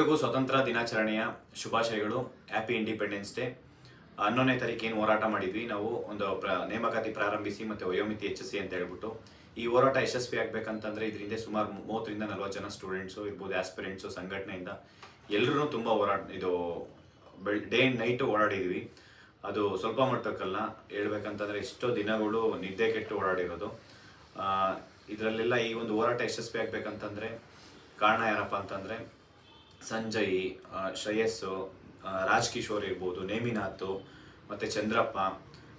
ಎಲ್ಲರಿಗೂ ಸ್ವತಂತ್ರ ದಿನಾಚರಣೆಯ ಶುಭಾಶಯಗಳು. ಹ್ಯಾಪಿ ಇಂಡಿಪೆಂಡೆನ್ಸ್ ಡೇ ಹನ್ನೊಂದನೇ ತಾರೀಕು ಏನು ಹೋರಾಟ ಮಾಡಿದ್ವಿ. ನಾವು ಒಂದು ಪ್ರ, ನೇಮಕಾತಿ ಪ್ರಾರಂಭಿಸಿ ಮತ್ತೆ ವಯೋಮಿತಿ ಹೆಚ್ಚಿಸಿ ಅಂತ ಹೇಳ್ಬಿಟ್ಟು. ಈ ಹೋರಾಟ ಯಶಸ್ವಿ ಆಗ್ಬೇಕಂತಂದ್ರೆ ಇದರಿಂದ ಸುಮಾರು ಮೂವತ್ತರಿಂದ ನಲ್ವತ್ತು ಜನ ಸ್ಟೂಡೆಂಟ್ಸು ಇರ್ಬೋದು ಆಸ್ಪಿರೆಂಟ್ಸು ಸಂಘಟನೆಯಿಂದ ಎಲ್ಲರೂ ತುಂಬ ಹೋರಾಟ ಇದು ಬೆಳ್ ಡೇ ಆ್ಯಂಡ್ ನೈಟು ಓಡಾಡಿದ್ವಿ. ಅದು ಸ್ವಲ್ಪ ಮಟ್ಟಕ್ಕಲ್ಲ. ಹೇಳ್ಬೇಕಂತಂದ್ರೆ ಎಷ್ಟೋ ದಿನಗಳು ನಿದ್ದೆ ಕೆಟ್ಟು ಓಡಾಡಿರೋದು. ಇದರಲ್ಲೆಲ್ಲ ಈ ಒಂದು ಹೋರಾಟ ಯಶಸ್ವಿ ಆಗ್ಬೇಕಂತಂದ್ರೆ ಕಾರಣ ಯಾರಪ್ಪ ಅಂತಂದ್ರೆ ಸಂಜಯ್ ಶ್ರೇಯಸ್ಸು ರಾಜ್ಕಿಶೋರ್ ರಾಜ್ ಕಿಶೋರ್ ಇರ್ಬೋದು, ನೇಮಿನಾಥ್, ಮತ್ತು ಚಂದ್ರಪ್ಪ,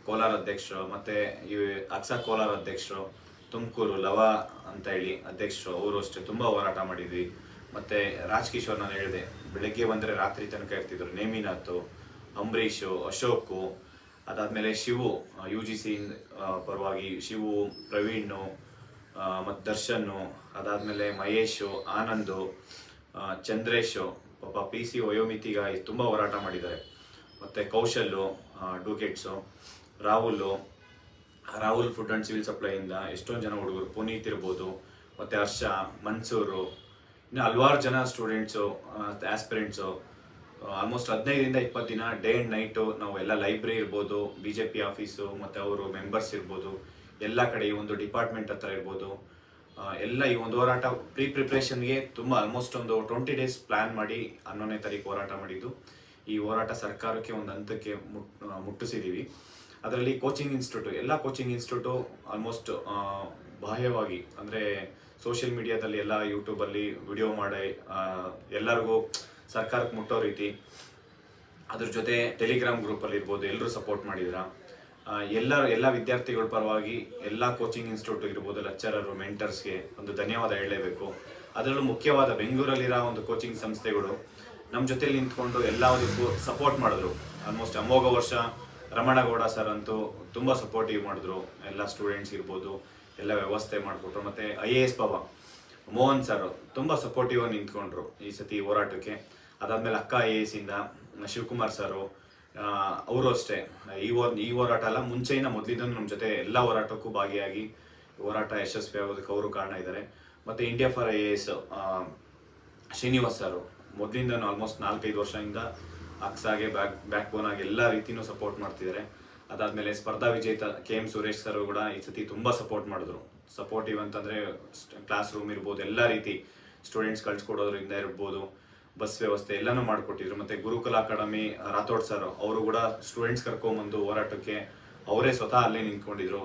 ಕೋಲಾರ ಅಧ್ಯಕ್ಷರು, ಮತ್ತು ಈ ಅಕ್ಸ ಕೋಲಾರ ಅಧ್ಯಕ್ಷರು, ತುಮಕೂರು ಲವ ಅಂತ ಹೇಳಿ ಅಧ್ಯಕ್ಷರು, ಅವರು ಅಷ್ಟೇ ತುಂಬ ಹೋರಾಟ ಮಾಡಿದ್ವಿ. ಮತ್ತು ರಾಜ್ ಕಿಶೋರ್ ನಾನು ಹೇಳಿದೆ, ಬೆಳಗ್ಗೆ ಬಂದರೆ ರಾತ್ರಿ ತನಕ ಇರ್ತಿದ್ರು, ನೇಮಿನಾಥು, ಅಂಬರೀಷು, ಅಶೋಕು, ಅದಾದಮೇಲೆ ಶಿವು ಯು ಜಿ ಸಿ ಪರವಾಗಿ ಶಿವು, ಪ್ರವೀಣು ಮತ್ತು ದರ್ಶನ್ನು ಅದಾದಮೇಲೆ ಮಹೇಶು, ಆನಂದು ಚಂದ್ರೇಶು ಪಾಪ ಪಿ ಸಿ ವಯೋಮಿತಿಗಾಗಿ ತುಂಬ ಹೋರಾಟ ಮಾಡಿದ್ದಾರೆ. ಮತ್ತು Kaushal ಡೂಕೆಟ್ಸು, Rahul, Rahul food and civil ಸಪ್ಲೈಯಿಂದ ಎಷ್ಟೊಂದು ಜನ ಹುಡುಗರು, ಪುನೀತ್ ಇರ್ಬೋದು, ಮತ್ತು ಹರ್ಷ, ಮನ್ಸೂರು, ಇನ್ನು ಹಲ್ವಾರು ಜನ ಸ್ಟೂಡೆಂಟ್ಸು ಆಸ್ಪಿರೆಂಟ್ಸು ಆಲ್ಮೋಸ್ಟ್ ಹದಿನೈದರಿಂದ ಇಪ್ಪತ್ತು ದಿನ ಡೇ ಆ್ಯಂಡ್ ನೈಟು ನಾವು ಎಲ್ಲ ಲೈಬ್ರರಿ ಇರ್ಬೋದು, ಬಿ ಜೆ ಪಿ ಆಫೀಸು, ಮತ್ತು ಅವರು ಮೆಂಬರ್ಸ್ ಇರ್ಬೋದು, ಎಲ್ಲ ಕಡೆ ಒಂದು ಡಿಪಾರ್ಟ್ಮೆಂಟ್ ಹತ್ರ ಇರ್ಬೋದು. ಎಲ್ಲ ಈ ಒಂದು ಹೋರಾಟ ಪ್ರೀ ಪ್ರಿಪ್ರೇಷನ್ಗೆ ತುಂಬ ಆಲ್ಮೋಸ್ಟ್ ಒಂದು ಟ್ವೆಂಟಿ ಡೇಸ್ ಪ್ಲಾನ್ ಮಾಡಿ ಹನ್ನೊಂದನೇ ತಾರೀಕು ಹೋರಾಟ ಮಾಡಿದ್ದು. ಈ ಹೋರಾಟ ಸರ್ಕಾರಕ್ಕೆ ಒಂದು ಹಂತಕ್ಕೆ ಮುಟ್ ಮುಟ್ಟಿಸಿದ್ದೀವಿ ಅದರಲ್ಲಿ ಕೋಚಿಂಗ್ ಇನ್ಸ್ಟಿಟ್ಯೂಟ್ ಎಲ್ಲ ಕೋಚಿಂಗ್ ಇನ್ಸ್ಟಿಟ್ಯೂಟು ಆಲ್ಮೋಸ್ಟ್ ಬಾಹ್ಯವಾಗಿ ಅಂದರೆ ಸೋಷಿಯಲ್ ಮೀಡಿಯಾದಲ್ಲಿ ಎಲ್ಲ ಯೂಟ್ಯೂಬಲ್ಲಿ ವಿಡಿಯೋ ಮಾಡಿ ಎಲ್ಲರಿಗೂ ಸರ್ಕಾರಕ್ಕೆ ಮುಟ್ಟೋ ರೀತಿ. ಅದ್ರ ಜೊತೆ ಟೆಲಿಗ್ರಾಮ್ ಗ್ರೂಪಲ್ಲಿ ಇರ್ಬೋದು ಎಲ್ಲರೂ ಸಪೋರ್ಟ್ ಮಾಡಿದ್ರ ಎಲ್ಲ ಎಲ್ಲ ವಿದ್ಯಾರ್ಥಿಗಳ ಪರವಾಗಿ ಎಲ್ಲ ಕೋಚಿಂಗ್ ಇನ್ಸ್ಟಿಟ್ಯೂಟ್ ಇರ್ಬೋದು ಲೆಕ್ಚರರು ಮೆಂಟರ್ಸ್ಗೆ ಒಂದು ಧನ್ಯವಾದ ಹೇಳಲೇಬೇಕು. ಅದರಲ್ಲೂ ಮುಖ್ಯವಾದ ಬೆಂಗಳೂರಲ್ಲಿರೋ ಒಂದು ಕೋಚಿಂಗ್ ಸಂಸ್ಥೆಗಳು ನಮ್ಮ ಜೊತೆಲಿ ನಿಂತ್ಕೊಂಡು ಎಲ್ಲದಕ್ಕೂ ಸಪೋರ್ಟ್ ಮಾಡಿದ್ರು. ಆಲ್ಮೋಸ್ಟ್ ಅಮೋಘ ವರ್ಷ, ರಮಣಗೌಡ ಸರ್ ಅಂತೂ ತುಂಬ ಸಪೋರ್ಟಿವ್ ಮಾಡಿದ್ರು. ಎಲ್ಲ ಸ್ಟೂಡೆಂಟ್ಸ್ ಇರ್ಬೋದು, ಎಲ್ಲ ವ್ಯವಸ್ಥೆ ಮಾಡಿಕೊಟ್ರು. ಮತ್ತು I A S Baba Mohan sir ತುಂಬ ಸಪೋರ್ಟಿವ್ ಆಗಿ ನಿಂತ್ಕೊಂಡ್ರು ಈ ಸತಿ ಹೋರಾಟಕ್ಕೆ. ಅದಾದಮೇಲೆ ಅಕ್ಕ ಐ ಎ ಎಸ್ ಇಂದ, ಶಿವಕುಮಾರ್ ಸರು ಅವರು ಅಷ್ಟೇ. ಈ ಹೋರ್ ಈ ಹೋರಾಟ ಅಲ್ಲ, ಮುಂಚೆಯಿಂದ ಮೊದಲಿಂದ ನಮ್ಮ ಜೊತೆ ಎಲ್ಲ ಹೋರಾಟಕ್ಕೂ ಭಾಗಿಯಾಗಿ ಹೋರಾಟ ಯಶಸ್ವಿ ಆಗೋದಕ್ಕೆ ಅವರು ಕಾರಣ ಇದ್ದಾರೆ ಮತ್ತು India for I A S Srinivas sir ಮೊದಲಿಂದ ಆಲ್ಮೋಸ್ಟ್ ನಾಲ್ಕೈದು ವರ್ಷದಿಂದ ಅಕ್ಸಾಗೆ ಬ್ಯಾಕ್ ಬ್ಯಾಕ್ ಬೋನ್ ಆಗಿ ಎಲ್ಲ ರೀತಿಯೂ ಸಪೋರ್ಟ್ ಮಾಡ್ತಿದ್ದಾರೆ ಅದಾದಮೇಲೆ ಸ್ಪರ್ಧಾ ವಿಜೇತ, ಕೆ ಎಂ ಸುರೇಶ್ ಸರ್ ಕೂಡ ಈ ಸತಿ ತುಂಬ ಸಪೋರ್ಟ್ ಮಾಡಿದ್ರು. ಸಪೋರ್ಟಿವ್ ಅಂತಂದರೆ ಕ್ಲಾಸ್ ರೂಮ್ ಇರ್ಬೋದು, ಎಲ್ಲ ರೀತಿ ಸ್ಟೂಡೆಂಟ್ಸ್ ಕಳ್ಸಿಕೊಡೋದ್ರಿಂದ ಇರ್ಬೋದು. ಬಸ್ ವ್ಯವಸ್ಥೆ ಎಲ್ಲನೂ ಮಾಡಿಕೊಟ್ಟಿದ್ರು. ಮತ್ತೆ ಗುರುಕುಲ ಅಕಾಡೆಮಿ, ರಾಥೋಡ್ ಸರ್ ಅವರು ಕೂಡ ಸ್ಟೂಡೆಂಟ್ಸ್ ಕರ್ಕೊಂಬಂದು ಹೋರಾಟಕ್ಕೆ ಅವರೇ ಸ್ವತಃ ಅಲ್ಲೇ ನಿಂತ್ಕೊಂಡಿದ್ರು.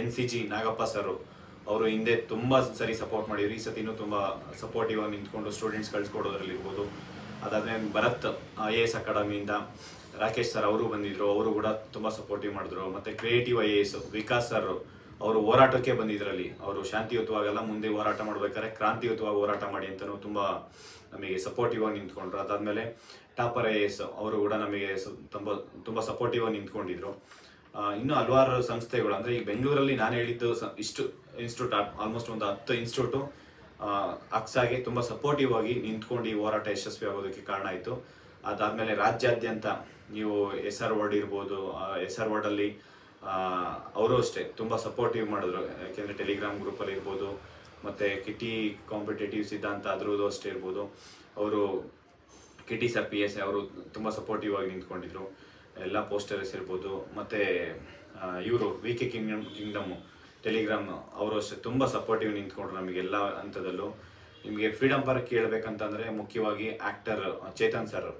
N C G Nagappa sir ಅವರು ಹಿಂದೆ ತುಂಬಾ ಸರಿ ಸಪೋರ್ಟ್ ಮಾಡಿದ್ರು. ಈ ಸತಿನೂ ತುಂಬಾ ಸಪೋರ್ಟಿವ್ ಆಗಿ ನಿಂತ್ಕೊಂಡು ಸ್ಟೂಡೆಂಟ್ಸ್ ಕಳ್ಸ್ಕೊಡೋದ್ರಲ್ಲಿರ್ಬೋದು. ಅದಾದ್ರೆ ಭರತ್ ಐ ಎ ಎಸ್ ಅಕಾಡೆಮಿಯಿಂದ ರಾಕೇಶ್ ಸರ್ ಅವರು ಬಂದಿದ್ರು. ಅವರು ಕೂಡ ತುಂಬಾ ಸಪೋರ್ಟಿವ್ ಮಾಡಿದ್ರು. ಮತ್ತೆ creative I A S Vikas sir ಅವರು ಹೋರಾಟಕ್ಕೆ ಬಂದಿದ್ರಲ್ಲಿ. ಅವರು ಶಾಂತಿಯುತವಾಗೆಲ್ಲ ಮುಂದೆ ಹೋರಾಟ ಮಾಡ್ಬೇಕಾದ್ರೆ ಕ್ರಾಂತಿಯುತವಾಗಿ ಹೋರಾಟ ಮಾಡಿ ಅಂತಲೂ ತುಂಬ ನಮಗೆ ಸಪೋರ್ಟಿವ್ ಆಗಿ ನಿಂತ್ಕೊಂಡ್ರು. ಅದಾದ್ಮೇಲೆ ಟಾಪರ್ ಐ ಎಸ್ ಅವರು ಕೂಡ ನಮಗೆ ತುಂಬ ತುಂಬ ಸಪೋರ್ಟಿವ್ ಆಗಿ ನಿಂತ್ಕೊಂಡಿದ್ರು. ಇನ್ನೂ ಹಲವಾರು ಸಂಸ್ಥೆಗಳು, ಅಂದ್ರೆ ಈ ಬೆಂಗಳೂರಲ್ಲಿ ನಾನು ಹೇಳಿದ್ದು ಇಷ್ಟು ಇನ್ಸ್ಟಿಟ್ಯೂಟ್ ಆಲ್ಮೋಸ್ಟ್ ಒಂದು ಹತ್ತು ಇನ್ಸ್ಟಿಟ್ಯೂಟು ಅಕ್ಸಾಗೆ ತುಂಬ ಸಪೋರ್ಟಿವ್ ಆಗಿ ನಿಂತ್ಕೊಂಡು ಈ ಹೋರಾಟ ಯಶಸ್ವಿ ಆಗೋದಕ್ಕೆ ಕಾರಣ ಆಯಿತು. ಅದಾದಮೇಲೆ ರಾಜ್ಯಾದ್ಯಂತ ನೀವು ಎಸ್ ಆರ್ ವರ್ಡ್ ಇರ್ಬೋದು ಎಸ್ ಆರ್ ವರ್ಡ್ ಅಲ್ಲಿ ಅವರು ಅಷ್ಟೇ, ತುಂಬ ಸಪೋರ್ಟಿವ್ ಮಾಡಿದ್ರು. ಯಾಕೆಂದರೆ ಟೆಲಿಗ್ರಾಮ್ ಗ್ರೂಪಲ್ಲಿ ಇರ್ಬೋದು, ಮತ್ತು ಕಿಟಿ ಕಾಂಪಿಟೇಟಿವ್ ಸಿದ್ಧಾಂತ ಅದ್ರದ್ದು ಅಷ್ಟೇ ಇರ್ಬೋದು. ಅವರು ಕಿಟಿ ಸರ್ ಪಿ ಎಸ್ ಅವರು ತುಂಬ ಸಪೋರ್ಟಿವ್ ಆಗಿ ನಿಂತ್ಕೊಂಡಿದ್ರು. ಎಲ್ಲ ಪೋಸ್ಟರ್ಸ್ ಇರ್ಬೋದು, ಮತ್ತು ಇವರು V K kingdom kingdom Telegram ಅವರು ಅಷ್ಟೇ ತುಂಬ ಸಪೋರ್ಟಿವ್ ನಿಂತ್ಕೊಂಡ್ರು ನಮಗೆಲ್ಲ ಹಂತದಲ್ಲೂ. ನಿಮಗೆ ಫ್ರೀಡಮ್ ಪಾರ್ಕ್ ಕೇಳಬೇಕಂತಂದರೆ ಮುಖ್ಯವಾಗಿ ಆ್ಯಕ್ಟರ್ ಚೇತನ್ ಸರ್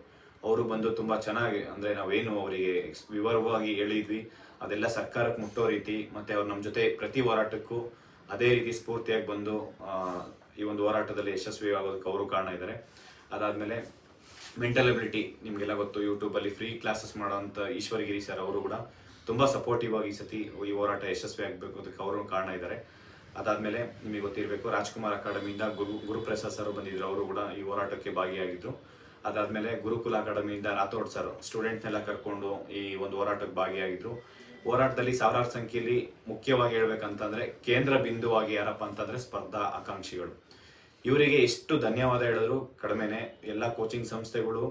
ಅವರು ಬಂದು ತುಂಬ ಚೆನ್ನಾಗಿ, ಅಂದರೆ ನಾವೇನು ಅವರಿಗೆ ವಿವರವಾಗಿ ಹೇಳಿದ್ವಿ. ಅದೆಲ್ಲ ಸರ್ಕಾರಕ್ಕೆ ಮುಟ್ಟೋ ರೀತಿ, ಮತ್ತೆ ಅವ್ರು ನಮ್ಮ ಜೊತೆ ಪ್ರತಿ ಹೋರಾಟಕ್ಕೂ ಅದೇ ರೀತಿ ಸ್ಫೂರ್ತಿಯಾಗಿ ಬಂದು ಈ ಒಂದು ಹೋರಾಟದಲ್ಲಿ ಯಶಸ್ವಿ ಆಗೋದಕ್ಕೆ ಅವರು ಕಾರಣ ಇದ್ದಾರೆ. ಅದಾದಮೇಲೆ ಮೆಂಟಲ್ ಅಬಿಲಿಟಿ ನಿಮಗೆಲ್ಲ ಗೊತ್ತು ಯೂಟ್ಯೂಬಲ್ಲಿ ಫ್ರೀ ಕ್ಲಾಸಸ್ ಮಾಡೋಂಥ ಈಶ್ವರಗಿರಿ ಸರ್ ಅವರು ಕೂಡ ತುಂಬ ಸಪೋರ್ಟಿವ್ ಆಗಿ ಈ ಸತಿ ಈ ಹೋರಾಟ ಯಶಸ್ವಿ ಆಗಬೇಕು ಅದಕ್ಕೆ ಅವರು ಕಾರಣ ಇದ್ದಾರೆ. ಅದಾದಮೇಲೆ ನಿಮಗೆ ಗೊತ್ತಿರಬೇಕು, ರಾಜ್ಕುಮಾರ್ ಅಕಾಡೆಮಿಯಿಂದ ಗುರು, ಗುರುಪ್ರಸಾದ್ ಸರ್ ಬಂದಿದ್ರು, ಅವರು ಕೂಡ ಈ ಹೋರಾಟಕ್ಕೆ ಭಾಗಿಯಾಗಿದ್ರು ಅದಾದ್ಮೇಲೆ ಗುರುಕುಲ ಅಕಾಡೆಮಿಯಿಂದ ರಾಥೋಡ್ ಸರ್ ಸ್ಟೂಡೆಂಟ್ನೆಲ್ಲ ಕರ್ಕೊಂಡು ಈ ಒಂದು ಹೋರಾಟಕ್ಕೆ ಭಾಗಿಯಾಗಿದ್ರು. ಹೋರಾಟದಲ್ಲಿ ಸಾವಿರಾರು ಸಂಖ್ಯೆಯಲ್ಲಿ ಮುಖ್ಯವಾಗಿ ಹೇಳ್ಬೇಕಂತಂದರೆ ಕೇಂದ್ರ ಬಿಂದುವಾಗಿ ಯಾರಪ್ಪ ಅಂತಂದ್ರೆ ಸ್ಪರ್ಧಾ ಆಕಾಂಕ್ಷಿಗಳು. ಇವರಿಗೆ ಎಷ್ಟು ಧನ್ಯವಾದ ಹೇಳಿದ್ರು. ಕಡಿಮೆನೆ ಎಲ್ಲ ಕೋಚಿಂಗ್ ಸಂಸ್ಥೆಗಳು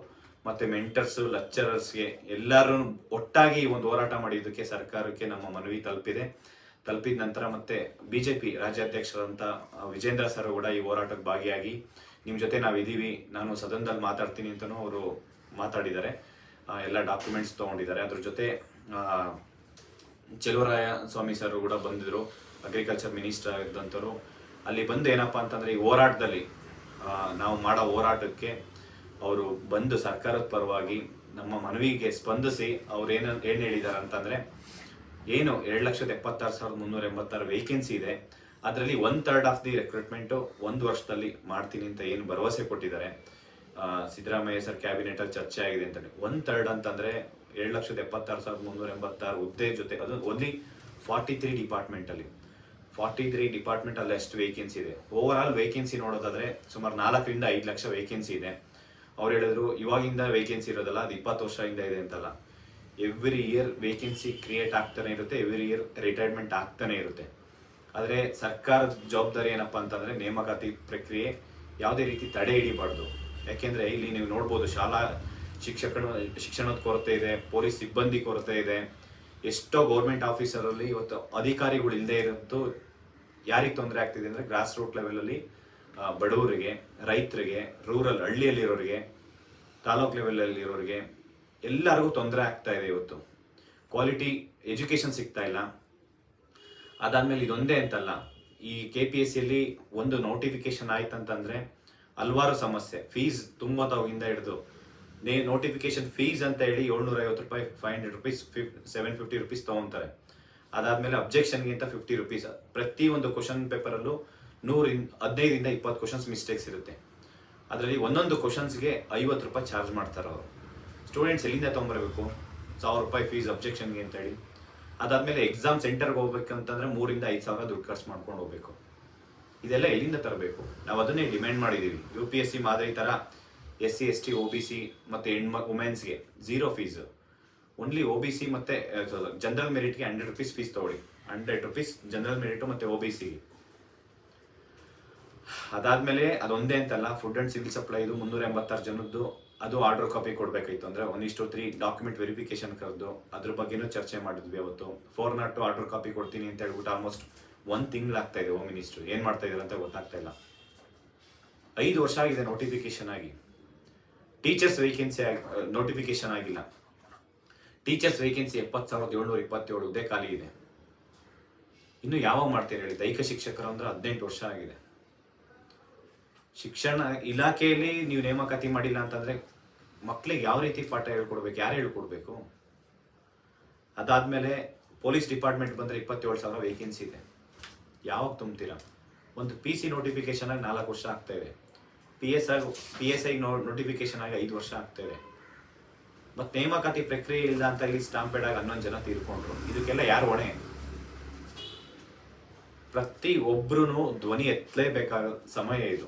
ಮತ್ತೆ ಮೆಂಟರ್ಸ್ ಲೆಕ್ಚರರ್ಸ್ಗೆ ಎಲ್ಲರೂ ಒಟ್ಟಾಗಿ ಈ ಒಂದು ಹೋರಾಟ ಮಾಡಿದ್ದಕ್ಕೆ ಸರ್ಕಾರಕ್ಕೆ ನಮ್ಮ ಮನವಿ ತಲುಪಿದೆ. ತಲುಪಿದ ನಂತರ ಮತ್ತೆ ಬಿಜೆಪಿ ರಾಜ್ಯಾಧ್ಯಕ್ಷರಂತ ಆ, ವಿಜೇಂದ್ರ ಸರ್ ಕೂಡ ಈ ಹೋರಾಟಕ್ಕೆ ಭಾಗಿಯಾಗಿ ನಿಮ್ಮ ಜೊತೆ ನಾವಿದ್ದೀವಿ ನಾನು ಸದನದಲ್ಲಿ ಮಾತಾಡ್ತೀನಿ ಅಂತಲೂ ಅವರು ಮಾತಾಡಿದ್ದಾರೆ. ಎಲ್ಲ ಡಾಕ್ಯುಮೆಂಟ್ಸ್ ತೊಗೊಂಡಿದ್ದಾರೆ. ಅದ್ರ ಜೊತೆ ಚೆಲುವರಾಯ ಸ್ವಾಮಿ ಸರ್ ಕೂಡ ಬಂದಿದ್ರು ಅಗ್ರಿಕಲ್ಚರ್ ಮಿನಿಸ್ಟರ್ ಆಗಿದ್ದಂಥವ್ರು ಅಲ್ಲಿ ಬಂದು ಏನಪ್ಪಾ ಅಂತಂದ್ರೆ, ಈ ಹೋರಾಟದಲ್ಲಿ ನಾವು ಮಾಡೋ ಹೋರಾಟಕ್ಕೆ ಅವರು ಬಂದು ಸರ್ಕಾರದ ಪರವಾಗಿ ನಮ್ಮ ಮನವಿಗೆ ಸ್ಪಂದಿಸಿ ಅವ್ರು ಏನು ಏನು ಹೇಳಿದ್ದಾರೆ ಅಂತಂದ್ರೆ, ಏನು, ಎರಡು ಲಕ್ಷದ ಎಪ್ಪತ್ತಾರು ಸಾವಿರದ ಮುನ್ನೂರ ಎಂಬತ್ತಾರು ವೇಕೆನ್ಸಿ ಇದೆ. ಅದರಲ್ಲಿ one third of the recruitment ಒಂದು ವರ್ಷದಲ್ಲಿ ಮಾಡ್ತೀನಿ ಅಂತ ಏನು ಭರವಸೆ ಕೊಟ್ಟಿದ್ದಾರೆ. ಸಿದ್ದರಾಮಯ್ಯ ಸರ್ ಕ್ಯಾಬಿನೆಟ್ ಅಲ್ಲಿ ಚರ್ಚೆ ಆಗಿದೆ ಅಂತ ಒನ್ ಥರ್ಡ್ ಅಂತಂದ್ರೆ ಏಳು ಲಕ್ಷದ ಎಪ್ಪತ್ತಾರು ಸಾವಿರದ ಮುನ್ನೂರ ಎಂಬತ್ತಾರು ಹುದ್ದೆ ಜೊತೆ, ಅದು ಓನ್ಲಿ ಫಾರ್ಟಿ ತ್ರೀ ಡಿಪಾರ್ಟ್ಮೆಂಟ್ ಅಲ್ಲಿ. ಫಾರ್ಟಿ ತ್ರೀ ಡಿಪಾರ್ಟ್ಮೆಂಟ್ ಅಲ್ಲಿ ಎಷ್ಟು ವೇಕೆನ್ಸಿ ಇದೆ. ಓವರ್ ಆಲ್ ವೇಕೆನ್ಸಿ ನೋಡೋದಾದ್ರೆ ಸುಮಾರು ನಾಲ್ಕರಿಂದ ಐದು ಲಕ್ಷ ವೇಕೆನ್ಸಿ ಇದೆ. ಅವ್ರು ಹೇಳಿದ್ರು, ಇವಾಗಿಂದ ವೇಕೆನ್ಸಿ ಇರೋದಲ್ಲ, ಅದು ಇಪ್ಪತ್ತು ವರ್ಷದಿಂದ ಇದೆ ಅಂತಲ್ಲ. ಎವ್ರಿ ಇಯರ್ ವೇಕೆನ್ಸಿ ಕ್ರಿಯೇಟ್ ಆಗ್ತಾನೆ ಇರುತ್ತೆ ಎವ್ರಿ ಇಯರ್ ರಿಟೈರ್ಮೆಂಟ್ ಆಗ್ತಾನೆ ಇರುತ್ತೆ. ಆದರೆ ಸರ್ಕಾರದ ಜವಾಬ್ದಾರಿ ಏನಪ್ಪಾ ಅಂತಂದರೆ ನೇಮಕಾತಿ ಪ್ರಕ್ರಿಯೆ ಯಾವುದೇ ರೀತಿ ತಡೆ ಹಿಡಿಬಾರ್ದು. ಯಾಕೆಂದರೆ ಇಲ್ಲಿ ನೀವು ನೋಡ್ಬೋದು ಶಾಲಾ ಶಿಕ್ಷಕರು, ಶಿಕ್ಷಣದ ಕೊರತೆ ಇದೆ, ಪೊಲೀಸ್ ಸಿಬ್ಬಂದಿ ಕೊರತೆ ಇದೆ. ಎಷ್ಟೋ ಗೌರ್ಮೆಂಟ್ ಆಫೀಸರಲ್ಲಿ ಇವತ್ತು ಅಧಿಕಾರಿಗಳು ಇಲ್ಲದೆ ಇರೋದು ಯಾರಿಗೆ ತೊಂದರೆ ಆಗ್ತಿದೆ ಅಂದರೆ ಗ್ರಾಸ್ ರೂಟ್ ಲೆವೆಲಲ್ಲಿ ಬಡವರಿಗೆ, ರೈತರಿಗೆ ರೂರಲ್ ಹಳ್ಳಿಯಲ್ಲಿರೋರಿಗೆ, ತಾಲೂಕ್ ಲೆವೆಲಲ್ಲಿರೋರಿಗೆ ಎಲ್ಲರಿಗೂ ತೊಂದರೆ ಆಗ್ತಾ ಇದೆ ಇವತ್ತು. ಕ್ವಾಲಿಟಿ ಎಜುಕೇಶನ್ ಸಿಗ್ತಾ ಇಲ್ಲ. ಅದಾದ್ಮೇಲೆ ಇದೊಂದೇ ಅಂತಲ್ಲ. ಈ ಕೆ ಪಿ ಎಸ್ ಸಿಯಲ್ಲಿ ಒಂದು ನೋಟಿಫಿಕೇಶನ್ ಆಯ್ತಂತಂದ್ರೆ ಹಲವಾರು ಸಮಸ್ಯೆ. ಫೀಸ್ ತುಂಬ ತಾವಿಂದ ಹಿಡಿದು. ನೇ ನೋಟಿಫಿಕೇಶನ್ ಫೀಸ್ ಅಂತ ಹೇಳಿ ಏಳ್ನೂರ ಐವತ್ತು ರೂಪಾಯಿ five hundred rupees fif seven fifty rupees ತೊಗೊತಾರೆ. ಅದಾದಮೇಲೆ ಅಬ್ಜೆಕ್ಷನ್ಗಿಂತ ಫಿಫ್ಟಿ ರುಪೀಸ್ ಪ್ರತಿ ಒಂದು ಕ್ವಶನ್ ಪೇಪರಲ್ಲೂ ನೂರಿಂದ ಹದಿನೈದರಿಂದ ಇಪ್ಪತ್ತು ಕ್ವಶನ್ಸ್ ಮಿಸ್ಟೇಕ್ಸ್ ಇರುತ್ತೆ. ಅದರಲ್ಲಿ ಒಂದೊಂದು ಕ್ವಶನ್ಸ್ಗೆ ಐವತ್ತು ರೂಪಾಯಿ ಚಾರ್ಜ್ ಮಾಡ್ತಾರೆ ಅವರು. ಸ್ಟೂಡೆಂಟ್ಸ್ ಎಲ್ಲಿಂದ ತೊಗೊಂಬರಬೇಕು? ಸಾವಿರ ರೂಪಾಯಿ ಫೀಸ್ ಅಬ್ಜೆಕ್ಷನ್ಗೆ ಅಂತೇಳಿ ಅದಾದ್ಮೇಲೆ ಎಕ್ಸಾಮ್ ಸೆಂಟರ್ಗೆ ಹೋಗ್ಬೇಕಂತಂದ್ರೆ ಮೂರಿಂದ ಐದು ಸಾವಿರ ದುಡ್ಡು ಖರ್ಚು ಮಾಡ್ಕೊಂಡು ಹೋಗ್ಬೇಕು. ಇದೆಲ್ಲ ಎಲ್ಲಿಂದ ತರಬೇಕು? ನಾವು ಅದನ್ನೇ ಡಿಮ್ಯಾಂಡ್ ಮಾಡಿದ್ದೀವಿ ಯು ಪಿ ಎಸ್ ಸಿ ಮಾದರಿ ಥರ S C S T O B C ಮತ್ತು ಹೆಣ್ಮ ವುಮೆನ್ಸ್ಗೆ zero fees only O B C ಮತ್ತು ಜನರಲ್ ಮೆರಿಟ್ಗೆ ಹಂಡ್ರೆಡ್ ರುಪೀಸ್ ಫೀಸ್ ತೊಗೊಳ್ಳಿ. ಹಂಡ್ರೆಡ್ ರುಪೀಸ್ ಜನರಲ್ ಮೆರಿಟು ಮತ್ತು ಒ ಬಿ ಸಿಗೆ ಅದಾದ್ಮೇಲೆ ಅದೊಂದೇ ಅಂತಲ್ಲ ಫುಡ್ ಅಂಡ್ ಸಿವಿಲ್ ಸಪ್ಲೈ ಇದು ಮುನ್ನೂರ ಎಂಬತ್ತಾರು ಜನದ್ದು, ಅದು ಆರ್ಡರ್ ಕಾಪಿ ಕೊಡಬೇಕಾಯ್ತು. ಅಂದ್ರೆ ಒನ್ ಇಷ್ಟು ತ್ರೀ ಡಾಕ್ಯುಮೆಂಟ್ ವೆರಿಫಿಕೇಶನ್ ಕರೆದು, ಅದ್ರ ಬಗ್ಗೆನೂ ಚರ್ಚೆ ಮಾಡಿದ್ವಿ ಅವತ್ತು. Four not two order copy ಕೊಡ್ತೀನಿ ಅಂತ ಹೇಳ್ಬಿಟ್ಟು ಆಲ್ಮೋಸ್ಟ್ ಒಂದು ತಿಂಗಳಾಗ್ತಾ ಇದೆ ಹೋಮ್ ಮಿನಿಸ್ಟ್ರು ಏನು ಮಾಡ್ತಾ ಇದ್ದಾರೆ ಅಂತ ಗೊತ್ತಾಗ್ತಾ ಇಲ್ಲ. ಐದು ವರ್ಷ ಆಗಿದೆ ನೋಟಿಫಿಕೇಶನ್ ಆಗಿ. ಟೀಚರ್ಸ್ ವೇಕೆನ್ಸಿ ನೋಟಿಫಿಕೇಶನ್ ಆಗಿಲ್ಲ. ಟೀಚರ್ಸ್ ವೇಕೆನ್ಸಿ ಎಪ್ಪತ್ತು ಸಾವಿರದ ಏಳ್ನೂರ ಇಪ್ಪತ್ತೇಳು ಖಾಲಿ ಇದೆ. ಇನ್ನು ಯಾವಾಗ ಮಾಡ್ತೀರಿ ಹೇಳಿ? ದೈಹಿಕ ಶಿಕ್ಷಕರು ಅಂದ್ರೆ ಹದಿನೆಂಟು ವರ್ಷ ಆಗಿದೆ. ಶಿಕ್ಷಣ ಇಲಾಖೆಯಲ್ಲಿ ನೀವು ನೇಮಕಾತಿ ಮಾಡಿಲ್ಲ ಅಂತಂದ್ರೆ ಮಕ್ಕಳಿಗೆ ಯಾವ ರೀತಿ ಪಾಠ ಹೇಳ್ಕೊಡ್ಬೇಕು, ಯಾರು ಹೇಳ್ಕೊಡ್ಬೇಕು? ಅದಾದ್ಮೇಲೆ ಪೊಲೀಸ್ ಡಿಪಾರ್ಟ್ಮೆಂಟ್ ಬಂದ್ರೆ ಇಪ್ಪತ್ತೇಳು ಸಾವಿರ ವೇಕೆನ್ಸಿ ಇದೆ. ಯಾವಾಗ ತುಂಬ್ತೀರಾ? ಒಂದು ಪಿ ಸಿ ನೋಟಿಫಿಕೇಶನ್ ಆಗಿ ನಾಲ್ಕು ವರ್ಷ ಆಗ್ತೇವೆ ಪಿ ಎಸ್ ಆಗಿ ಪಿ ಎಸ್ ಐ ನೋಟಿಫಿಕೇಶನ್ ಆಗಿ ಐದು ವರ್ಷ ಆಗ್ತೇವೆ ಮತ್ತು ಮತ್ತೆ ನೇಮಕಾತಿ ಪ್ರಕ್ರಿಯೆ ಇಲ್ಲ ಅಂತ ಇಲ್ಲಿ ಸ್ಟಾಂಪೇಡ್ ಆಗಿ ಹನ್ನೊಂದು ಜನ ತೀರ್ಕೊಂಡ್ರು. ಇದಕ್ಕೆಲ್ಲ ಯಾರು ಹೊಣೆ? ಪ್ರತಿ ಒಬ್ರು ಧ್ವನಿ ಎತ್ತಲೇಬೇಕಾದ ಸಮಯ ಇದು.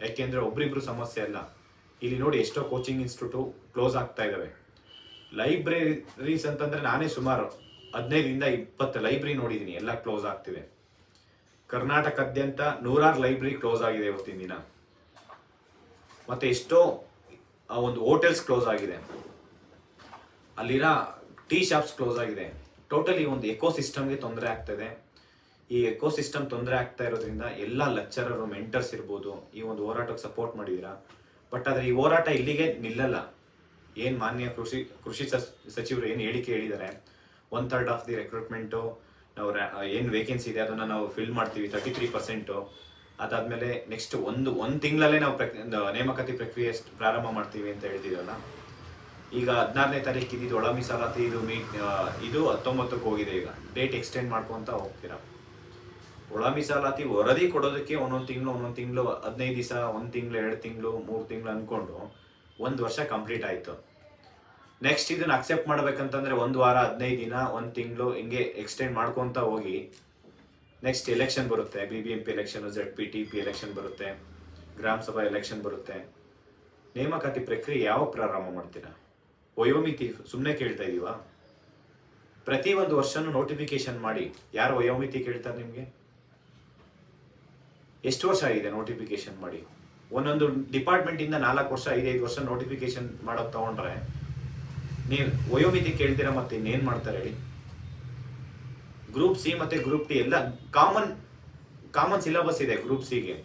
ಯಾಕೆಂದ್ರೆ ಒಬ್ರಿಬ್ರು ಸಮಸ್ಯೆ ಅಲ್ಲ. ಇಲ್ಲಿ ನೋಡಿ ಎಷ್ಟೋ ಕೋಚಿಂಗ್ ಇನ್ಸ್ಟಿಟ್ಯೂಟು ಕ್ಲೋಸ್ ಆಗ್ತಾ ಇದಾವೆ. ಲೈಬ್ರರೀಸ್ ಅಂತಂದ್ರೆ ನಾನೇ ಸುಮಾರು ಹದಿನೈದರಿಂದ ಇಪ್ಪತ್ತು ಲೈಬ್ರರಿ ನೋಡಿದ್ದೀನಿ ಎಲ್ಲ ಕ್ಲೋಸ್ ಆಗ್ತಿವೆ. ಕರ್ನಾಟಕದಾದ್ಯಂತ ನೂರಾರು ಲೈಬ್ರರಿ ಕ್ಲೋಸ್ ಆಗಿದೆ ಇವತ್ತಿನ ದಿನ. ಮತ್ತೆ ಎಷ್ಟೋ, ಆ ಒಂದು ಹೋಟೆಲ್ಸ್ ಕ್ಲೋಸ್ ಆಗಿದೆ. ಅಲ್ಲಿರೋ ಟೀ ಶಾಪ್ಸ್ ಕ್ಲೋಸ್ ಆಗಿದೆ. ಟೋಟಲಿ ಒಂದು ಎಕೋ ಸಿಸ್ಟಮ್ಗೆ ತೊಂದರೆ ಆಗ್ತದೆ. ಈ ಎಕೋ ಸಿಸ್ಟಮ್ ತೊಂದರೆ ಆಗ್ತಾ ಇರೋದ್ರಿಂದ ಎಲ್ಲ ಲೆಕ್ಚರರು ಮೆಂಟರ್ಸ್ ಇರ್ಬೋದು, ಈ ಒಂದು ಹೋರಾಟಕ್ಕೆ ಸಪೋರ್ಟ್ ಮಾಡಿದ್ದೀರಾ ಬಟ್ ಆದರೆ ಈ ಹೋರಾಟ ಇಲ್ಲಿಗೆ ನಿಲ್ಲಲ್ಲ. ಏನು ಮಾನ್ಯ ಕೃಷಿ ಕೃಷಿ ಸಚಿವರು ಏನು ಹೇಳಿಕೆ ಹೇಳಿದ್ದಾರೆ? One third of the recruitment ನಾವು ಏನು ವೇಕೆನ್ಸಿ ಇದೆ ಅದನ್ನು ನಾವು ಫಿಲ್ ಮಾಡ್ತೀವಿ ತರ್ಟಿ ತ್ರೀ ಪರ್ಸೆಂಟು ಅದಾದಮೇಲೆ ನೆಕ್ಸ್ಟ್ ಒಂದು ಒಂದು ತಿಂಗಳಲ್ಲೇ ನಾವು ಪ್ರಕ್ ನೇಮಕಾತಿ ಪ್ರಕ್ರಿಯೆ ಪ್ರಾರಂಭ ಮಾಡ್ತೀವಿ ಅಂತ ಹೇಳ್ತಿದ್ರಲ್ಲ ಈಗ ಹದಿನಾರನೇ ತಾರೀಕು ಇದ್ದಿದ್ದು ಒಳ ಮೀಸಲಾತಿ ಇದು ಮೀ ಇದು ಹತ್ತೊಂಬತ್ತಕ್ಕೆ ಹೋಗಿದೆ ಈಗ. ಡೇಟ್ ಎಕ್ಸ್ಟೆಂಡ್ ಮಾಡ್ಕೊತ ಹೋಗ್ತೀರಾ? ಒಳ ಮೀಸಲಾತಿ ವರದಿ ಕೊಡೋದಕ್ಕೆ ಒಂದೊಂದು ತಿಂಗಳು ಒಂದೊಂದು ತಿಂಗಳು, ಹದಿನೈದು ದಿವಸ, ಒಂದು ತಿಂಗಳು, ಎರಡು ತಿಂಗಳು, ಮೂರು ತಿಂಗಳು ಅಂದ್ಕೊಂಡು ಒಂದು ವರ್ಷ ಕಂಪ್ಲೀಟ್ ಆಯಿತು. ನೆಕ್ಸ್ಟ್ ಇದನ್ನ ಅಕ್ಸೆಪ್ಟ್ ಮಾಡ್ಬೇಕಂತಂದ್ರೆ ಒಂದು ವಾರ, ಹದಿನೈದು ದಿನ, ಒಂದು ತಿಂಗಳು ಹಿಂಗೆ ಎಕ್ಸ್ಟೆಂಡ್ ಮಾಡ್ಕೊತ ಹೋಗಿ ನೆಕ್ಸ್ಟ್ ಎಲೆಕ್ಷನ್ ಬರುತ್ತೆ. B B M P election Z P T P election ಬರುತ್ತೆ. ಗ್ರಾಮ ಸಭಾ ಎಲೆಕ್ಷನ್ ಬರುತ್ತೆ. ನೇಮಕಾತಿ ಪ್ರಕ್ರಿಯೆ ಯಾವ ಪ್ರಾರಂಭ ಮಾಡ್ತೀರಾ? ವಯೋಮಿತಿ ಸುಮ್ಮನೆ ಕೇಳ್ತಾ ಇದೀವಾ? ಪ್ರತಿ ಒಂದು ವರ್ಷನೂ ನೋಟಿಫಿಕೇಶನ್ ಮಾಡಿ ಯಾರು ವಯೋಮಿತಿ ಕೇಳ್ತಾರೆ ನಿಮಗೆ? ಎಷ್ಟು ವರ್ಷ ಆಗಿದೆ ನೋಟಿಫಿಕೇಶನ್ ಮಾಡಿ? ಒಂದೊಂದು ಡಿಪಾರ್ಟ್ಮೆಂಟ್ ಇಂದ ನಾಲ್ಕು ವರ್ಷ, ಐದೈದು ವರ್ಷ ನೋಟಿಫಿಕೇಶನ್ ಮಾಡೋದು ತಗೊಂಡ್ರೆ ನೀವು ವಯೋಮಿತಿ ಕೇಳ್ತೀರಾ ಮತ್ತೆ ಇನ್ನೇನ್ ಮಾಡ್ತಾರೆ ಹೇಳಿ? ಗ್ರೂಪ್ ಸಿ ಮತ್ತೆ ಗ್ರೂಪ್ ಟಿ ಎಲ್ಲ ಕಾಮನ್ ಕಾಮನ್ ಸಿಲೆಬಸ್ ಇದೆ ಗ್ರೂಪ್ ಸಿಗೆ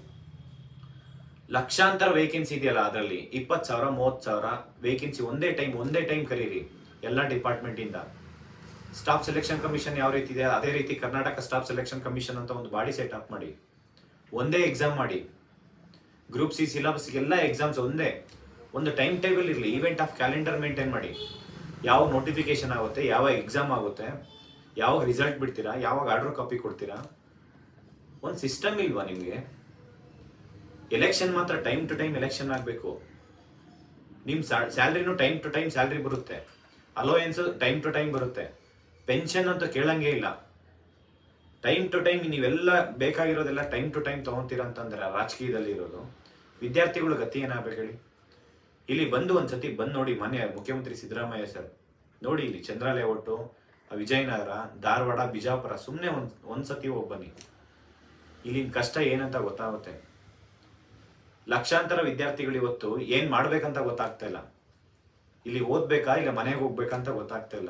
ಲಕ್ಷಾಂತರ ವೇಕೆನ್ಸಿ ಇದೆಯಲ್ಲ ಅದರಲ್ಲಿ. ಇಪ್ಪತ್ತು ಸಾವಿರ, ಮೂವತ್ತು ಸಾವಿರ ವೇಕೆನ್ಸಿ ಒಂದೇ ಟೈಮ್ ಒಂದೇ ಟೈಮ್ ಕರೀರಿ ಎಲ್ಲ ಡಿಪಾರ್ಟ್ಮೆಂಟಿಂದ ಸ್ಟಾಫ್ ಸೆಲೆಕ್ಷನ್ ಕಮಿಷನ್ ಯಾವ ರೀತಿ ಇದೆ? ಅದೇ ರೀತಿ ಕರ್ನಾಟಕ ಸ್ಟಾಫ್ ಸೆಲೆಕ್ಷನ್ ಕಮಿಷನ್ ಅಂತ ಒಂದು ಬಾಡಿ ಸೆಟ್ ಅಪ್ ಮಾಡಿ. ಒಂದೇ ಎಕ್ಸಾಮ್ ಮಾಡಿ. ಗ್ರೂಪ್ ಸಿ ಸಿಲಬಸ್ ಎಲ್ಲ ಎಕ್ಸಾಮ್ಸ್ ಒಂದೇ. ಒಂದು ಟೈಮ್ ಟೇಬಲ್ ಇರಲಿ ಈವೆಂಟ್ ಆಫ್ ಕ್ಯಾಲೆಂಡರ್ ಮೇಂಟೈನ್ ಮಾಡಿ. ಯಾವ ನೋಟಿಫಿಕೇಶನ್ ಆಗುತ್ತೆ, ಯಾವ ಎಕ್ಸಾಮ್ ಆಗುತ್ತೆ, ಯಾವಾಗ ರಿಸಲ್ಟ್ ಬಿಡ್ತೀರಾ, ಯಾವಾಗ ಆರ್ಡರ್ ಕಾಪಿ ಕೊಡ್ತೀರಾ. ಒಂದು ಸಿಸ್ಟಮ್ ಇಲ್ವಾ ನಿಮಗೆ? ಎಲೆಕ್ಷನ್ ಮಾತ್ರ ಟೈಮ್ ಟು ಟೈಮ್ ಎಲೆಕ್ಷನ್ ಆಗಬೇಕು. ನಿಮ್ಮ ಸ್ಯಾಲ್ರಿನೂ ಟೈಮ್ ಟು ಟೈಮ್ ಸ್ಯಾಲ್ರಿ ಬರುತ್ತೆ. ಅಲೋಯೆನ್ಸು ಟೈಮ್ ಟು ಟೈಮ್ ಬರುತ್ತೆ. ಪೆನ್ಷನ್ ಅಂತ ಕೇಳಂಗೇ ಇಲ್ಲ. ಟೈಮ್ ಟು ಟೈಮ್ ನೀವೆಲ್ಲ ಬೇಕಾಗಿರೋದೆಲ್ಲ ಟೈಮ್ ಟು ಟೈಮ್ ತೊಗೊತೀರಾ ಅಂತಂದ್ರೆ ರಾಜಕೀಯದಲ್ಲಿ ಇರೋದು. ವಿದ್ಯಾರ್ಥಿಗಳ ಗತಿ ಏನಾಗಬೇಕು ಹೇಳಿ? ಇಲ್ಲಿ ಬಂದು ಒಂದ್ಸತಿ ಬಂದು ನೋಡಿ ಮನೆ ಮುಖ್ಯಮಂತ್ರಿ ಸಿದ್ದರಾಮಯ್ಯ ಸರ್. ನೋಡಿ ಇಲ್ಲಿ ಚಂದ್ರ ಲೇಔಟು ವಿಜಯನಗರ, ಧಾರವಾಡ, ಬಿಜಾಪುರ ಸುಮ್ಮನೆ ಒಂದು, ಒಂದ್ಸತಿ ಹೋಗಿ ಬನ್ನಿ. ಇಲ್ಲಿನ ಕಷ್ಟ ಏನಂತ ಗೊತ್ತಾಗುತ್ತೆ? ಲಕ್ಷಾಂತರ ವಿದ್ಯಾರ್ಥಿಗಳು ಇವತ್ತು ಏನ್ ಮಾಡ್ಬೇಕಂತ ಗೊತ್ತಾಗ್ತಾ ಇಲ್ಲ. ಇಲ್ಲಿ ಓದ್ಬೇಕಾ ಇಲ್ಲ ಮನೆಗೆ ಹೋಗ್ಬೇಕಂತ ಗೊತ್ತಾಗ್ತಾ ಇಲ್ಲ.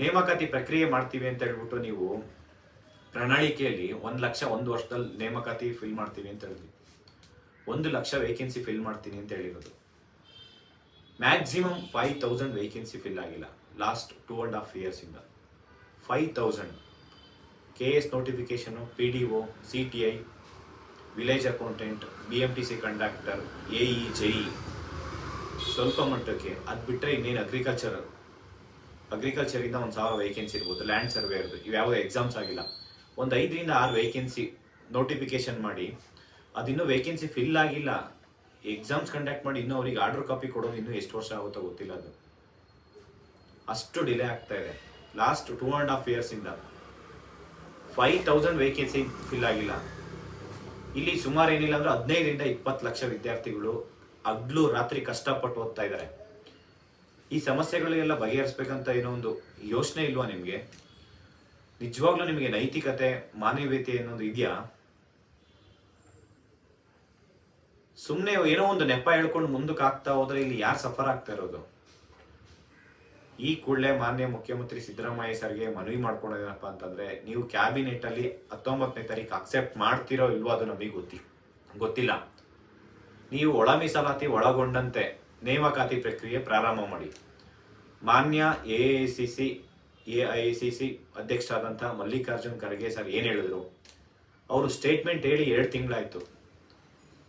ನೇಮಕಾತಿ ಪ್ರಕ್ರಿಯೆ ಮಾಡ್ತೀವಿ ಅಂತ ಹೇಳ್ಬಿಟ್ಟು ನೀವು ಪ್ರಣಾಳಿಕೆಯಲ್ಲಿ ಒಂದು ಲಕ್ಷ ಒಂದು ವರ್ಷದಲ್ಲಿ ನೇಮಕಾತಿ ಫಿಲ್ ಮಾಡ್ತೀವಿ ಅಂತ ಹೇಳಿದ್ವಿ. ಒಂದು ಲಕ್ಷ ವೇಕೆನ್ಸಿ ಫಿಲ್ ಮಾಡ್ತೀನಿ ಅಂತ ಹೇಳಿರೋದು. Maximum five thousand vacancy fill ಆಗಿಲ್ಲ. Last two and half ಇಯರ್ಸಿಂದ five thousand K S notification P D O C T I village accountant B M T C conductor A E ಸ್ವಲ್ಪ ಮಟ್ಟಕ್ಕೆ. ಅದು ಬಿಟ್ಟರೆ ಇನ್ನೇನು agriculture ಅಗ್ರಿಕಲ್ಚರಿಂದ ಒಂದು ಸಾವಿರ ವೇಕೆನ್ಸಿ ಇರ್ಬೋದು land survey ಇರ್ಬೋದು ಇವ್ಯಾವ ಎಕ್ಸಾಮ್ಸ್ ಆಗಿಲ್ಲ. ಒಂದು ಐದರಿಂದ ಆರು ವೇಕೆನ್ಸಿ ನೋಟಿಫಿಕೇಶನ್ ಮಾಡಿ, ಅದಿನ್ನೂ ವೇಕೆನ್ಸಿ ಫಿಲ್ ಆಗಿಲ್ಲ ಎಕ್ಸಾಮ್ಸ್ ಕಂಡಕ್ಟ್ ಮಾಡಿ ಇನ್ನೂ ಅವ್ರಿಗೆ ಆರ್ಡರ್ ಕಾಪಿ ಕೊಡೋದು ಇನ್ನೂ ಎಷ್ಟು ವರ್ಷ ಆಗುತ್ತೋ ಗೊತ್ತಿಲ್ಲ ಅದು. ಅಷ್ಟು ಡಿಲೇ ಆಗ್ತಾ ಇದೆ. ಲಾಸ್ಟ್ ಟೂ ಆ್ಯಂಡ್ ಹಾಫ್ ಇಯರ್ಸಿಂದ ಫೈವ್ ತೌಸಂಡ್ ವೇಕೆನ್ಸಿ ಫಿಲ್ ಆಗಿಲ್ಲ. ಇಲ್ಲಿ ಸುಮಾರು ಏನಿಲ್ಲ ಅಂದ್ರೆ ಹದಿನೈದರಿಂದ ಇಪ್ಪತ್ತು ಲಕ್ಷ ವಿದ್ಯಾರ್ಥಿಗಳು ಹಗ್ಲು ರಾತ್ರಿ ಕಷ್ಟಪಟ್ಟು ಓದ್ತಾ ಇದ್ದಾರೆ ಈ ಸಮಸ್ಯೆಗಳಿಗೆಲ್ಲ ಬಗೆಹರಿಸ್ಬೇಕಂತ ಏನೋ ಒಂದು ಯೋಚನೆ ಇಲ್ವಾ ನಿಮಗೆ? ನಿಜವಾಗ್ಲೂ ನಿಮಗೆ ನೈತಿಕತೆ, ಮಾನವೀಯತೆ ಅನ್ನೋದು ಇದೆಯಾ? ಸುಮ್ಮನೆ ಏನೋ ಒಂದು ನೆಪ ಹೇಳ್ಕೊಂಡು ಮುಂದಕ್ಕೆ ಆಗ್ತಾ ಹೋದ್ರೆ ಇಲ್ಲಿ ಯಾರು ಸಫರ್ ಆಗ್ತಾ ಇರೋದು? ಈ ಕೂಡಲೇ ಮಾನ್ಯ ಮುಖ್ಯಮಂತ್ರಿ ಸಿದ್ದರಾಮಯ್ಯ ಸರ್ಗೆ ಮನವಿ ಮಾಡ್ಕೊಂಡೇನಪ್ಪ ಅಂತಂದ್ರೆ, ನೀವು ಕ್ಯಾಬಿನೆಟ್ ಅಲ್ಲಿ ಹತ್ತೊಂಬತ್ತನೇ ತಾರೀಕು ಅಕ್ಸೆಪ್ಟ್ ಮಾಡ್ತಿರೋ ಇಲ್ವೋ ಅದು ನಮಗೆ ಗೊತ್ತಿ, ಗೊತ್ತಿಲ್ಲ. ನೀವು ಒಳ ಮೀಸಲಾತಿ ಒಳಗೊಂಡಂತೆ. ನೇಮಕಾತಿ ಪ್ರಕ್ರಿಯೆ ಪ್ರಾರಂಭ ಮಾಡಿ. ಮಾನ್ಯ A I C C, A I C C ಅಧ್ಯಕ್ಷರಾದಂಥ ಮಲ್ಲಿಕಾರ್ಜುನ್ ಖರ್ಗೆ ಸರ್ ಏನು ಹೇಳಿದ್ರು? ಅವರು ಸ್ಟೇಟ್ಮೆಂಟ್ ಹೇಳಿ ಎರಡು ತಿಂಗಳಾಯಿತು.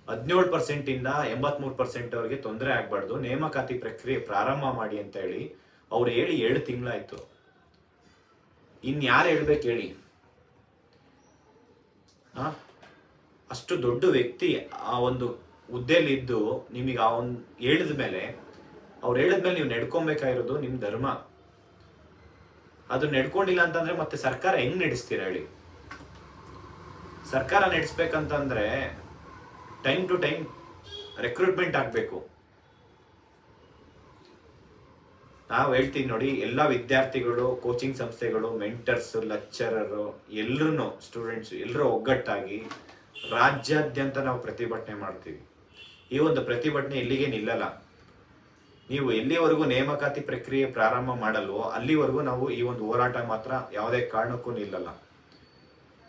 ಹದಿನೇಳು ಪರ್ಸೆಂಟಿಂದ ಎಂಬತ್ತ್ಮೂರು ಪರ್ಸೆಂಟ್ ಅವರಿಗೆ ತೊಂದರೆ ಆಗಬಾರ್ದು, ನೇಮಕಾತಿ ಪ್ರಕ್ರಿಯೆ ಪ್ರಾರಂಭ ಮಾಡಿ ಅಂತ ಹೇಳಿ ಅವ್ರು ಹೇಳಿ ಎರಡು ತಿಂಗಳಾಯಿತು. ಇನ್ಯಾರು ಹೇಳ್ಬೇಕು ಹೇಳಿ? ಅಷ್ಟು ದೊಡ್ಡ ವ್ಯಕ್ತಿ, ಆ ಒಂದು ಹುದ್ದೆಯಲ್ಲಿ ಇದ್ದು ನಿಮಗೆ ಒಂದು ಹೇಳಿದ ಮೇಲೆ, ಅವ್ರು ಹೇಳಿದ್ಮೇಲೆ ನೀವು ನಡ್ಕೊಬೇಕಾಗಿರೋದು ನಿಮ್ಮ ಧರ್ಮ. ಅದು ನಡ್ಕೊಂಡಿಲ್ಲ ಅಂತಂದ್ರೆ ಮತ್ತೆ ಸರ್ಕಾರ ಹೆಂಗ್ ನಡೆಸ್ತೀರಾ ಹೇಳಿ? ಸರ್ಕಾರ ನಡೆಸ್ಬೇಕಂತಂದ್ರೆ ಟೈಮ್ ಟು ಟೈಮ್ ರೆಕ್ರೂಟ್ಮೆಂಟ್ ಆಗಬೇಕು. ನಾವು ಹೇಳ್ತೀವಿ ನೋಡಿ, ಎಲ್ಲ ವಿದ್ಯಾರ್ಥಿಗಳು, ಕೋಚಿಂಗ್ ಸಂಸ್ಥೆಗಳು, ಮೆಂಟರ್ಸ್, ಲೆಕ್ಚರರು ಎಲ್ಲರೂ ಸ್ಟೂಡೆಂಟ್ಸ್ ಎಲ್ಲರೂ ಒಗ್ಗಟ್ಟಾಗಿ ರಾಜ್ಯಾದ್ಯಂತ ನಾವು ಪ್ರತಿಭಟನೆ ಮಾಡ್ತೀವಿ. ಈ ಒಂದು ಪ್ರತಿಭಟನೆ ಇಲ್ಲಿಗೆ ನಿಲ್ಲಲ್ಲ. ನೀವು ಎಲ್ಲಿವರೆಗೂ ನೇಮಕಾತಿ ಪ್ರಕ್ರಿಯೆ ಪ್ರಾರಂಭ ಮಾಡಲ್ವೋ ಅಲ್ಲಿವರೆಗೂ ನಾವು ಈ ಒಂದು ಹೋರಾಟ ಮಾತ್ರ ಯಾವುದೇ ಕಾರಣಕ್ಕೂ ನಿಲ್ಲಲ್ಲ.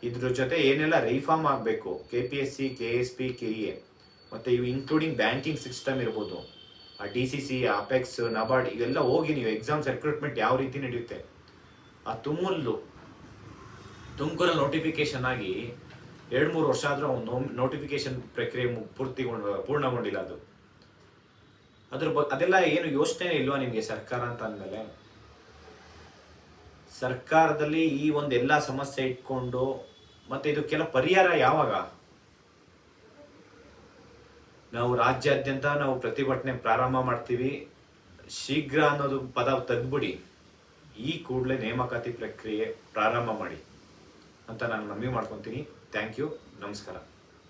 ಇದ್ರ ಜೊತೆ ಏನೆಲ್ಲ ರಿಫಾರ್ಮ್ ಆಗಬೇಕು? K P S C K S P K A ಮತ್ತು ಇವು ಇನ್ಕ್ಲೂಡಿಂಗ್ ಬ್ಯಾಂಕಿಂಗ್ ಸಿಸ್ಟಮ್ ಇರ್ಬೋದು. ಆ D C C apex NABARD ಇವೆಲ್ಲ ಹೋಗಿ ನೀವು ಎಕ್ಸಾಮ್ಸ್ ರೆಕ್ರೂಟ್ಮೆಂಟ್ ಯಾವ ರೀತಿ ನಡೆಯುತ್ತೆ? ಆ ತುಮುಲ್ಲು ತುಮಕೂರಲ್ಲಿ ನೋಟಿಫಿಕೇಶನ್ ಆಗಿ ಎರಡು ಮೂರು ವರ್ಷ ಆದರೂ ಅವನು ನೋಟಿಫಿಕೇಶನ್ ಪ್ರಕ್ರಿಯೆ ಪೂರ್ತಿಗೊಂಡ ಪೂರ್ಣಗೊಂಡಿಲ್ಲ ಅದು. ಅದ್ರ ಬಗ್ಗೆ ಅದೆಲ್ಲ ಏನು ಯೋಚನೆ ಇಲ್ವಾ ನಿಮಗೆ ಸರ್ಕಾರ ಅಂತ ಅಂದಮೇಲೆ? ಸರ್ಕಾರದಲ್ಲಿ ಈ ಒಂದು ಎಲ್ಲ ಸಮಸ್ಯೆ ಇಟ್ಕೊಂಡು ಮತ್ತೆ ಇದು ಕೆಲ ಪರಿಹಾರ ಯಾವಾಗ? ನಾವು ರಾಜ್ಯಾದ್ಯಂತ ನಾವು ಪ್ರತಿಭಟನೆ ಪ್ರಾರಂಭ ಮಾಡ್ತೀವಿ. ಶೀಘ್ರ ಅನ್ನೋದು ಪದ ತೆಗೆದ್ಬಿಡಿ. ಈ ಕೂಡಲೇ ನೇಮಕಾತಿ ಪ್ರಕ್ರಿಯೆ ಪ್ರಾರಂಭ ಮಾಡಿ ಅಂತ ನಾನು ನಂಬಿ ಮಾಡ್ಕೊತೀನಿ. ಥ್ಯಾಂಕ್ ಯು ನಮಸ್ಕಾರ.